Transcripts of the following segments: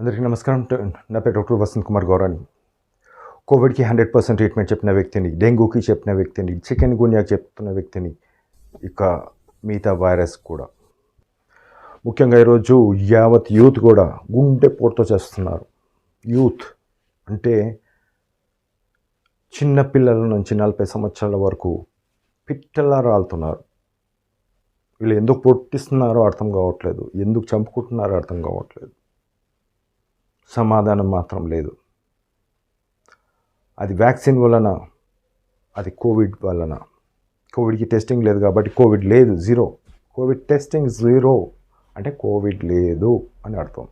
అందరికీ నమస్కారం. నా పేరు డాక్టర్ వసంత్ కుమార్ గౌరాని. కోవిడ్కి హండ్రెడ్ పర్సెంట్ ట్రీట్మెంట్ చెప్పిన వ్యక్తిని డెంగ్యూకి చెప్పిన వ్యక్తిని చికెన్ గున్యాకి చెప్తున్న వ్యక్తిని ఇక మిగతా వైరస్ కూడా. ముఖ్యంగా ఈరోజు యావత్ యూత్ కూడా గుండె పోటుతో చేస్తున్నారు. యూత్ అంటే చిన్న పిల్లల నుంచి నలభై సంవత్సరాల వరకు పిట్టలా రాలుతున్నారు. వీళ్ళు ఎందుకు పొట్టిస్తున్నారో అర్థం కావట్లేదు. ఎందుకు చంపుకుంటున్నారో అర్థం కావట్లేదు. సమాధానం మాత్రం లేదు. అది వ్యాక్సిన్ వలన అది కోవిడ్ వలన. కోవిడ్కి టెస్టింగ్ లేదు కాబట్టి కోవిడ్ లేదు జీరో. కోవిడ్ టెస్టింగ్ జీరో అంటే కోవిడ్ లేదు అని అర్థం.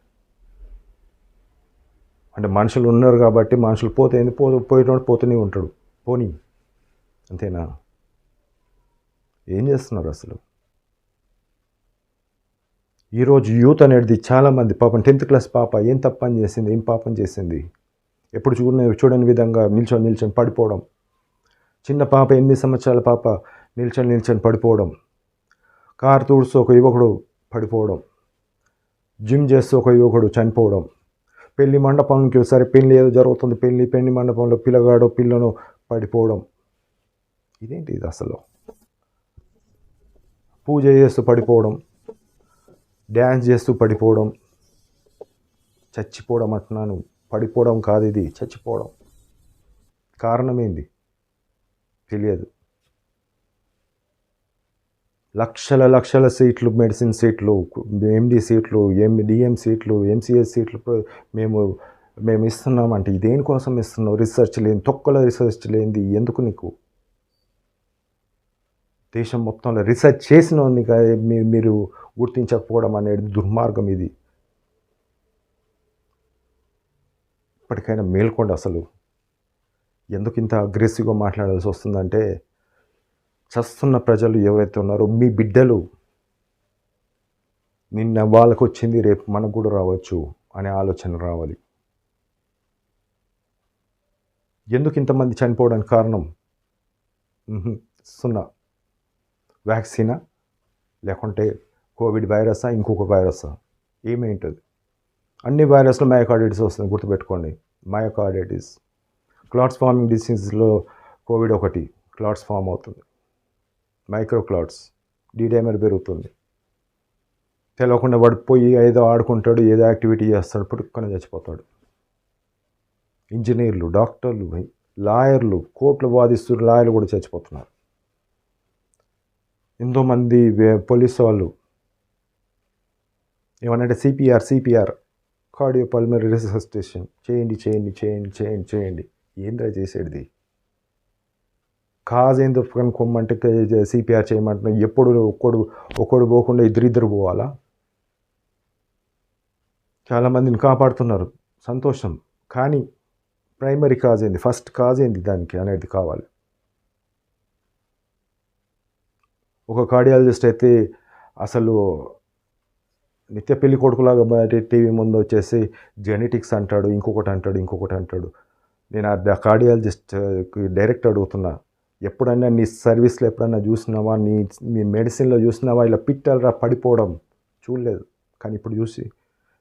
అంటే మనుషులు ఉన్నారు కాబట్టి మనుషులు పోతే ఏంది? పో పోయేటోడు పోతూనే ఉంటాడు. పోనీ. అంతేనా? ఏం చేస్తున్నారు అసలు? ఈరోజు యూత్ అనేది చాలామంది పాపం టెన్త్ క్లాస్ పాప ఏం తప్పని చేసింది ఏం పాపం చేసింది? ఎప్పుడు చూడని చూడని విధంగా నిల్చొని నిల్చొని పడిపోవడం. చిన్న పాప ఎనిమిది సంవత్సరాల పాప నిల్చొని నిల్చొని పడిపోవడం. కారు తూడుస్తూ ఒక యువకుడు పడిపోవడం. జిమ్ చేస్తూ ఒక యువకుడు చనిపోవడం. పెళ్ళి మండపంకి ఒకసారి పెళ్ళి ఏదో జరుగుతుంది పెళ్ళి పెళ్ళి మండపంలో పిల్లగాడో పిల్లను పడిపోవడం. ఇదేంటి ఇది అసలు? పూజ చేస్తూ పడిపోవడం. డ్యాన్స్ చేస్తూ పడిపోవడం చచ్చిపోవడం అంటున్నాను. పడిపోవడం కాదు ఇది చచ్చిపోవడం. కారణం ఏంది తెలియదు. లక్షల లక్షల సీట్లు మెడిసిన్ సీట్లు ఎండి సీట్లు ఎం డిఎం సీట్లు ఎంసీఎస్ సీట్లు మేము మేము ఇస్తున్నాం అంటే దేనికోసం ఇస్తున్నావు? రీసెర్చ్ లేని తొక్కల రీసెర్చ్ లేనిది ఎందుకు నీకు? దేశం మొత్తంలో రీసెర్చ్ చేసిన మీరు మీరు గుర్తించకపోవడం అనేది దుర్మార్గం ఇది. ఇప్పటికైనా మేల్కోండి అసలు. ఎందుకు ఇంత అగ్రెసివ్గా మాట్లాడాల్సి వస్తుందంటే చస్తున్న ప్రజలు ఎవరైతే ఉన్నారో మీ బిడ్డలు. నిన్న వాళ్ళకు వచ్చింది రేపు మనకు కూడా రావచ్చు అనే ఆలోచన రావాలి. ఎందుకు ఇంతమంది చనిపోవడానికి కారణం? సున్నా. వ్యాక్సినా లేకుంటే కోవిడ్ వైరసా ఇంకొక వైరసా? ఏమేంటది అన్ని వైరస్లో మయోకార్డైటిస్ వస్తుంది గుర్తుపెట్టుకోండి. మయోకార్డైటిస్. క్లాట్స్ ఫార్మింగ్ డిసీజ్లో కోవిడ్ ఒకటి క్లాట్స్ ఫామ్ అవుతుంది. మైక్రో క్లాట్స్ డీడైమర్ పెరుగుతుంది తెలియకుండా పడిపోయి ఏదో ఆడుకుంటాడు ఏదో యాక్టివిటీ చేస్తాడు పుట్టుకొని చచ్చిపోతాడు. ఇంజనీర్లు డాక్టర్లు లాయర్లు కోర్టులు వాదిస్తూ లాయర్లు కూడా చచ్చిపోతున్నారు. ఎంతోమంది పోలీస్ పోలీసు వాళ్ళు ఏమనంటే CPR CPR cardio pulmonary resuscitation. చేయండి చేయండి చేయండి చేయండి చేయండి. ఏంద్రా చేసేది కాజ్ ఏందో కనుక్కోమంటే సిపిఆర్ చేయమంటున్నా ఎప్పుడు ఒక్కడు ఒక్కడు పోకుండా ఇద్దరిద్దరు పోవాలా? చాలామందిని కాపాడుతున్నారు. సంతోషం. కానీ ప్రైమరీ కాజ్ ఏంది? ఫస్ట్ కాజ్ ఏంది దానికి అనేది కావాలి. ఒక కార్డియాలజిస్ట్ అయితే అసలు నిత్య పెళ్ళి కొడుకులాగా బయట టీవీ ముందు వచ్చేసి జెనెటిక్స్ అంటాడు ఇంకొకటి అంటాడు ఇంకొకటి అంటాడు. నేను ఆ కార్డియాలజిస్ట్ డైరెక్ట్ అడుగుతున్నా ఎప్పుడైనా నీ సర్వీస్లో ఎప్పుడైనా చూసినావా? నీ నీ మెడిసిన్లో చూసినావా? ఇలా పిట్టలరా పడిపోవడం? చూడలేదు. కానీ ఇప్పుడు చూసి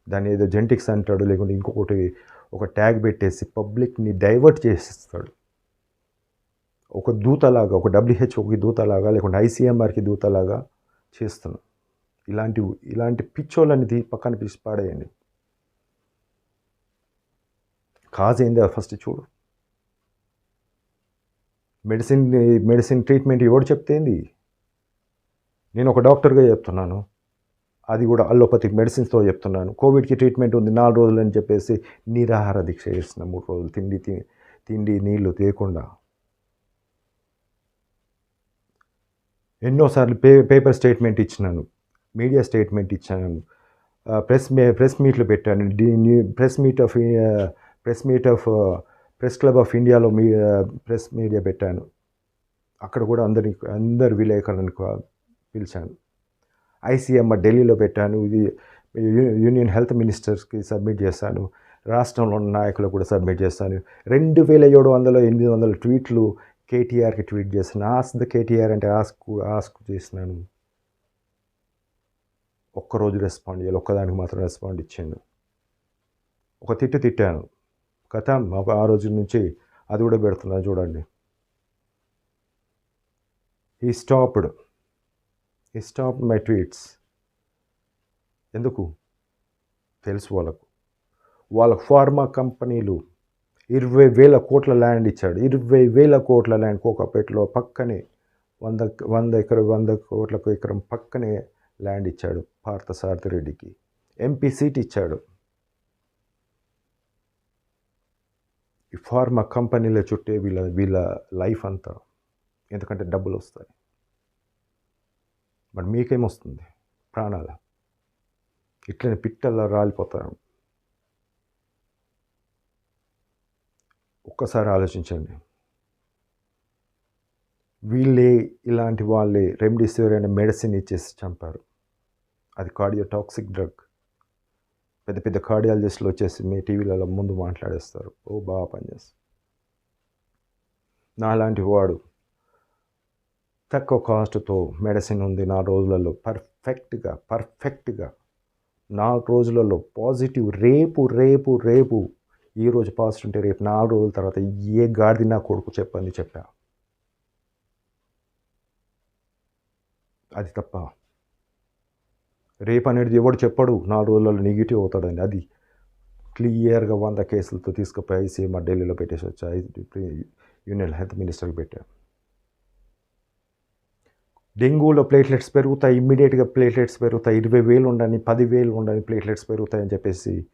దాన్ని ఏదో జెనెటిక్స్ అంటాడు లేకుంటే ఇంకొకటి ఒక ట్యాగ్ పెట్టేసి పబ్లిక్ని డైవర్ట్ చేసేస్తాడు. ఒక దూతలాగా ఒక డబ్ల్యూహెచ్ఓకి దూతలాగా లేకుంటే ఐసీఎంఆర్కి దూతలాగా చేస్తున్నాం. ఇలాంటి ఇలాంటి పిచ్చోళ్ళని తీ పక్కన పిలిచి పాడేయండి. కాజ్ ఏంది? ఫస్ట్ చూడు. మెడిసిన్ మెడిసిన్ ట్రీట్మెంట్ ఎవడు చెప్తేంది నేను ఒక డాక్టర్గా చెప్తున్నాను. అది కూడా అల్లోపతిక్ మెడిసిన్స్తో చెప్తున్నాను. కోవిడ్కి ట్రీట్మెంట్ ఉంది నాలుగు రోజులు అని చెప్పేసి నిరాహార దీక్ష చేసిన మూడు రోజులు తిండి తి- తిండి నీళ్ళు తీయకుండా ఎన్నోసార్లు పే పేపర్ స్టేట్మెంట్ ఇచ్చినాను. మీడియా స్టేట్మెంట్ ఇచ్చాను ప్రెస్ మే ప్రెస్ మీట్లు పెట్టాను. Press meet of press meet of press club of ఇండియాలో మీ ప్రెస్ మీడియా పెట్టాను. అక్కడ కూడా అందరి అందరు విలేకరులను పిలిచాను. ఐసీఎంఆర్ ఢిల్లీలో పెట్టాను. ఇది యూనియన్ హెల్త్ మినిస్టర్స్కి సబ్మిట్ చేశాను రాష్ట్రంలో ఉన్న నాయకులకు కూడా సబ్మిట్ చేస్తాను. రెండు వేల ఏడు వందల ఎనిమిది వందల ట్వీట్లు కేటీఆర్కి ట్వీట్ చేసిన ఆస్క్ ద కేటీఆర్ అంటే ఆస్క్ ఆస్క్ చేసినాను ఒక్కరోజు రెస్పాండ్ చేయాలి ఒక్కదానికి మాత్రం రెస్పాండ్ ఇచ్చాను ఒక తిట్టు తిట్టాను. కథ ఆ రోజు నుంచి అది కూడా పెడుతున్నాను చూడండి. ఈ స్టాప్డ్ ఈ స్టాప్ మై ట్వీట్స్ ఎందుకు? తెలుసు వాళ్ళకు. వాళ్ళ ఫార్మా కంపెనీలు ఇరవై వేల కోట్ల ల్యాండ్ ఇచ్చాడు. ఇరవై వేల కోట్ల ల్యాండ్ కోకాపేటలో పక్కనే వంద వంద ఎకరం వంద కోట్లకు ఎకరం పక్కనే ల్యాండ్ ఇచ్చాడు పార్థసారథి రెడ్డికి. ఎంపీ సీట్ ఇచ్చాడు. ఈ ఫార్మా కంపెనీల చుట్టే వీళ్ళ వీళ్ళ లైఫ్ అంతా. ఎందుకంటే డబ్బులు వస్తాయి. మరి మీకేమొస్తుంది ప్రాణాల. ఇట్లనే పిట్టల్లో రాలిపోతారు. ఒక్కసారి ఆలోచించండి. వీళ్ళే ఇలాంటి వాళ్ళే రెమ్డెసివిర్ అనే మెడిసిన్ ఇచ్చేసి చంపారు. అది కార్డియో టాక్సిక్ డ్రగ్. పెద్ద పెద్ద కార్డియాలజిస్టులు వచ్చేసి మీ టీవీలలో ముందు మాట్లాడేస్తారు. ఓ బాగా పనిచేస్తారు నాలాంటి వాడు తక్కువ కాస్ట్తో మెడిసిన్ ఉంది నా రోజులలో. పర్ఫెక్ట్గా పర్ఫెక్ట్గా నాలుగు రోజులలో పాజిటివ్ రేపు రేపు రేపు ఈ రోజు పాజిటివ్ ఉంటే రేపు నాలుగు రోజుల తర్వాత ఏ గాడిది నా కొడుకు చెప్పని చెప్పా. అది తప్ప. రేపు అనేది ఎవడు చెప్పడు. నాలుగు రోజులలో నెగిటివ్ అవుతాడని అది క్లియర్గా వంద కేసులతో తీసుకుపోయి ఐసీఎం ఢిల్లీలో పెట్టేసి వచ్చా. యూనియన్ హెల్త్ మినిస్టర్కి పెట్టా. డెంగూలో ప్లేట్లెట్స్ పెరుగుతాయి. ఇమ్మీడియట్గా ప్లేట్లెట్స్ పెరుగుతాయి. ఇరవై వేలు ఉండని పదివేలు ఉండని ప్లేట్లెట్స్ పెరుగుతాయని చెప్పేసి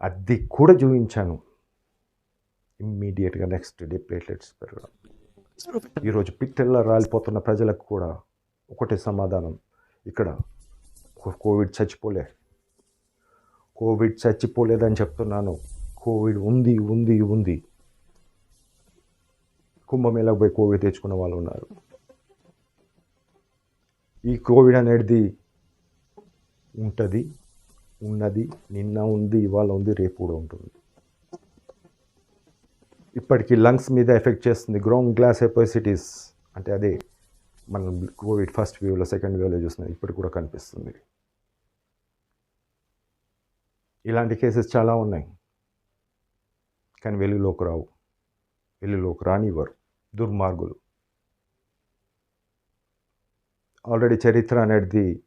అది కూడా చూపించాను ఇమ్మీడియట్గా నెక్స్ట్ డే ప్లేట్లెట్స్ పెరగడం. ఈరోజు పిట్టెల్లా రాలిపోతున్న ప్రజలకు కూడా ఒకటే సమాధానం. ఇక్కడ కోవిడ్ చచ్చిపోలే. కోవిడ్ చచ్చిపోలేదని చెప్తున్నాను. కోవిడ్ ఉంది ఉంది ఉంది. కుంభమేళకు పోయి కోవిడ్ తెచ్చుకున్న వాళ్ళు ఉన్నారు? ఈ కోవిడ్ అనేది ఉంటుంది ఉన్నది నిన్న ఉంది ఇవాళ ఉంది రేపు కూడా ఉంటుంది. ఇప్పటికీ లంగ్స్ మీద ఎఫెక్ట్ చేస్తుంది. Ground glass opacities. అంటే అదే మనం కోవిడ్ ఫస్ట్ వేవ్లో సెకండ్ వేవ్లో చూస్తున్నాం ఇప్పటికి కూడా కనిపిస్తుంది. ఇలాంటి కేసెస్ చాలా ఉన్నాయి. కానీ వెలుగులోకి రావు. వెలుగులోకి రానివ్వరు. దుర్మార్గులు. ఆల్రెడీ చరిత్ర అనేది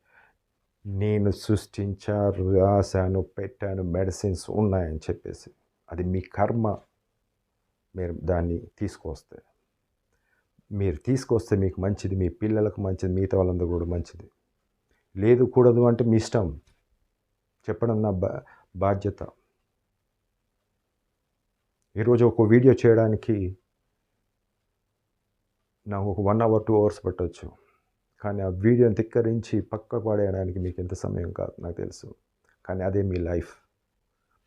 నేను సృష్టించాను రాశాను పెట్టాను మెడిసిన్స్ ఉన్నాయని చెప్పేసి. అది మీ కర్మ. మీరు దాన్ని తీసుకొస్తే. మీరు తీసుకొస్తే మీకు మంచిది మీ పిల్లలకు మంచిది మిగతా వాళ్ళందరూ కూడా మంచిది. లేదు కూడదు అంటే మీ ఇష్టం. చెప్పడం నా బా బాధ్యత. ఈరోజు ఒక వీడియో చేయడానికి నాకు ఒక వన్ అవర్ టూ అవర్స్ పట్టవచ్చు కానీ ఆ వీడియోని తిక్కరించి పక్క పడేయడానికి మీకు ఎంత సమయం కాదు నాకు తెలుసు. కానీ అదే మీ లైఫ్.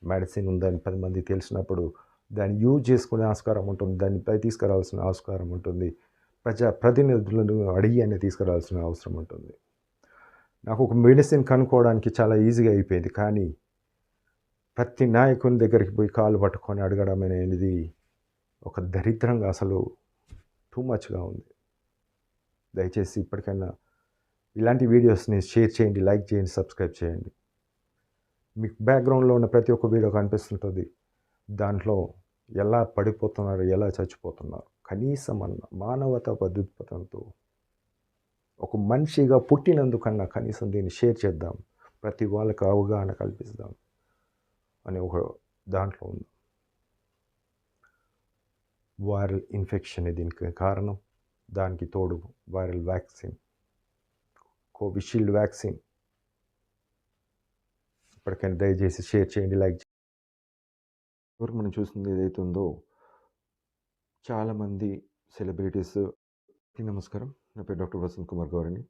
మెడిసిన్ ఉందని పది మంది తెలిసినప్పుడు దాన్ని యూజ్ చేసుకునే ఆస్కారం ఉంటుంది దానిపై తీసుకురావాల్సిన ఆస్కారం ఉంటుంది. ప్రజా ప్రతినిధులను అడిగి అని తీసుకురావాల్సిన అవసరం ఉంటుంది. నాకు ఒక మెడిసిన్ కనుక్కోవడానికి చాలా ఈజీగా అయిపోయింది కానీ ప్రతి నాయకుని దగ్గరికి పోయి కాలు పట్టుకొని అడగడం అనేది ఒక దరిద్రంగా అసలు టూ మచ్గా ఉంది. దయచేసి ఇప్పటికైనా ఇలాంటి వీడియోస్ని షేర్ చేయండి లైక్ చేయండి సబ్స్క్రైబ్ చేయండి. మీకు బ్యాక్గ్రౌండ్లో ఉన్న ప్రతి ఒక్క వీడియో కనిపిస్తుంటుంది. దాంట్లో ఎలా పడిపోతున్నారు ఎలా చచ్చిపోతున్నారు కనీసం అన్న మానవత పద్ధతితో ఒక మనిషిగా పుట్టినందుకన్నా కనీసం దీన్ని షేర్ చేద్దాం ప్రతి వాళ్ళకి అవగాహన కల్పిస్తాం అని ఒక దాంట్లో ఉంది. వైరల్ ఇన్ఫెక్షన్ దీనికి కారణం? దానికి తోడు వైరల్ వ్యాక్సిన్ కోవిషీల్డ్ వ్యాక్సిన్. ఇప్పటికైనా దయచేసి షేర్ చేయండి లైక్ చేయండి. మనం చూసింది ఏదైతే ఉందో చాలామంది సెలబ్రిటీస్ నమస్కారం. నా పేరు డాక్టర్ వసంత్ కుమార్ గౌరని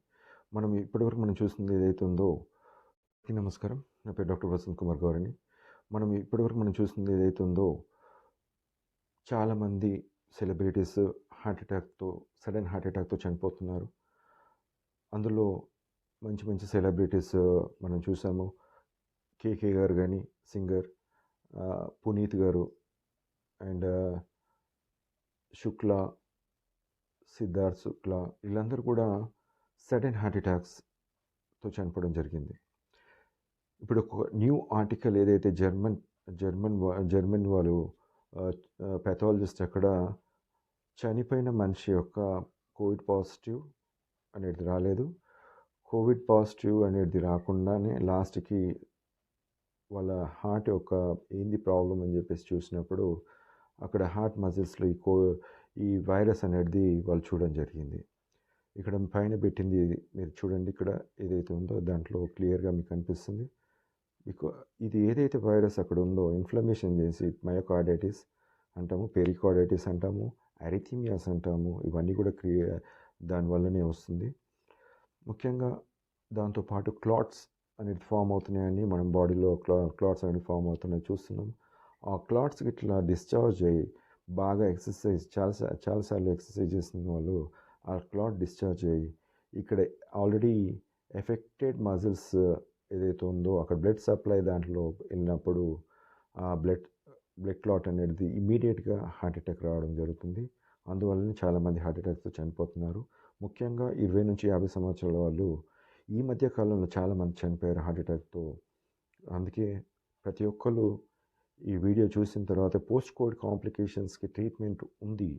మనం ఇప్పటివరకు మనం చూసింది ఏదైతే ఉందో నమస్కారం. నా పేరు డాక్టర్ వసంత్ కుమార్ గౌరని మనం ఇప్పటివరకు మనం చూసింది ఏదైతే ఉందో చాలామంది సెలబ్రిటీస్ హార్ట్ అటాక్తో సడన్ హార్ట్ అటాక్తో చనిపోతున్నారు. అందులో మంచి మంచి సెలబ్రిటీస్ మనం చూసాము. కేకే గారు కానీ సింగర్ పునీత్ గారు అండ్ శుక్లా సిద్ధార్థ్ శుక్లా వీళ్ళందరూ కూడా సడన్ హార్ట్ అటాక్స్తో చనిపోవడం జరిగింది. ఇప్పుడు ఒక న్యూ ఆర్టికల్ ఏదైతే జర్మన్ జర్మన్ జర్మన్ వాళ్ళు పెథాలజిస్ట్ అక్కడ చనిపోయిన మనిషి యొక్క కోవిడ్ పాజిటివ్ అనేది రాలేదు. కోవిడ్ పాజిటివ్ అనేది రాకుండానే లాస్ట్కి వాళ్ళ హార్ట్ యొక్క ఏంది ప్రాబ్లం అని చెప్పేసి చూసినప్పుడు అక్కడ హార్ట్ మజిల్స్లో ఈ కో ఈ వైరస్ అనేది వాళ్ళు చూడడం జరిగింది. ఇక్కడ పైన పెట్టింది మీరు చూడండి ఇక్కడ ఏదైతే ఉందో దాంట్లో క్లియర్గా మీకు అనిపిస్తుంది. బికా ఇది ఏదైతే వైరస్ అక్కడ ఉందో ఇన్ఫ్లమేషన్ చేసి మయోకార్డైటిస్ అంటాము పెరికార్డైటిస్ అంటాము అరిథిమియాస్ అంటాము. ఇవన్నీ కూడా క్రియే దానివల్లనే వస్తుంది. ముఖ్యంగా దాంతోపాటు క్లాట్స్ అనేది ఫామ్ అవుతున్నాయని మనం బాడీలో క్లా క్లాట్స్ అనేది ఫామ్ అవుతున్నాయి చూస్తున్నాం. ఆ క్లాట్స్ ఇట్లా డిశ్చార్జ్ అయ్యి బాగా ఎక్సర్సైజ్ చాలా చాలాసార్లు ఎక్సర్సైజ్ చేసిన వాళ్ళు ఆ క్లాట్ డిశ్చార్జ్ అయ్యి ఇక్కడ ఆల్రెడీ ఎఫెక్టెడ్ మజిల్స్ ఏదైతే ఉందో అక్కడ బ్లడ్ సప్లై దాంట్లో వెళ్ళినప్పుడు ఆ బ్లడ్ బ్లడ్ క్లాట్ అనేది ఇమీడియట్గా హార్ట్ అటాక్ రావడం జరుగుతుంది. అందువల్లనే చాలామంది హార్ట్ అటాక్తో చనిపోతున్నారు. ముఖ్యంగా ఇరవై నుంచి యాభై సంవత్సరాల వాళ్ళు ఈ మధ్య కాలంలో చాలామంది చనిపోయారు హార్ట్ అటాక్తో. అందుకే ప్రతి ఒక్కరు ఈ వీడియో చూసిన తర్వాత పోస్ట్ కోవిడ్ కాంప్లికేషన్స్కి ట్రీట్మెంట్ ఉంది.